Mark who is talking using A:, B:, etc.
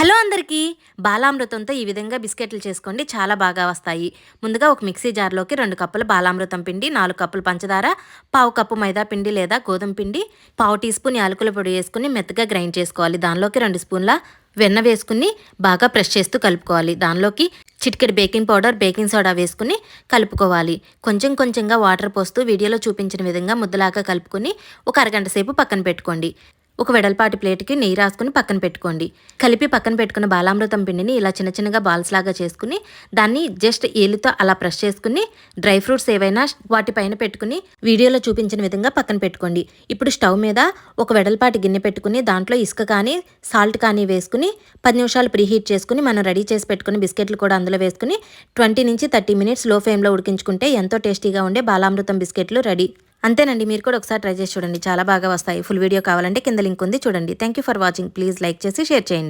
A: Hello అందరికీ. బాలామృతంతో ఈ విధంగా బిస్కెట్లు చేసుకోండి చాలా బాగా వస్తాయి. ముందుగా ఒక మిక్సీ జార్లోకి రెండు కప్పులు బాలామృతం పిండి నాలుగు కప్పులు పంచదార పావు కప్పు మైదా పిండి లేదా గోధుమ పిండి పావు టీ స్పూన్ యాలకుల పొడి వేసుకుని మెత్తగా గ్రైండ్ చేసుకోవాలి. దానిలోకి రెండు స్పూన్ల వెన్న వేసుకుని బాగా ప్రెస్ చేస్తూ కలుపుకోవాలి. దానిలోకి చిటికెడు బేకింగ్ పౌడర్ బేకింగ్ సోడా వేసుకుని కలుపుకోవాలి. కొంచెం కొంచెంగా వాటర్ పోస్తూ వీడియోలో చూపించిన విధంగా ముద్దలాగా కలుపుకొని ఒక అరగంట సేపు పక్కన పెట్టుకోండి. ఒక వెడల్పాటి ప్లేట్కి నెయ్యి రాసుకుని పక్కన పెట్టుకోండి. కలిపి పక్కన పెట్టుకున్న బాలామృతం పిండిని ఇలా చిన్న చిన్నగా బాల్స్ లాగా చేసుకుని దాన్ని జస్ట్ ఏలుతో అలా ప్రెస్ చేసుకుని డ్రై ఫ్రూట్స్ ఏవైనా వాటిపైన పెట్టుకుని వీడియోలో చూపించిన విధంగా పక్కన పెట్టుకోండి. ఇప్పుడు స్టవ్ మీద ఒక వెడల్పాటి గిన్నె పెట్టుకుని దాంట్లో ఇసుక కానీ సాల్ట్ కానీ వేసుకుని పది నిమిషాలు ప్రీహీట్ చేసుకుని మనం రెడీ చేసి పెట్టుకుని బిస్కెట్లు కూడా అందులో వేసుకుని ట్వంటీ నుంచి థర్టీ మినిట్స్లో ఫ్లేమ్లో ఉడికించుకుంటే ఎంతో టేస్టీగా ఉండే బాలామృతం బిస్కెట్లు రెడీ. అంతేనండి మీరు కూడా ఒకసారి ట్రై చేసి చూడండి. చాలా బాగా వస్తాయి. ఫుల్ వీడియో కావాలంటే కింద లింక్ ఉంది చూడండి. Thank you for watching please like చేసి షేర్ చేయండి.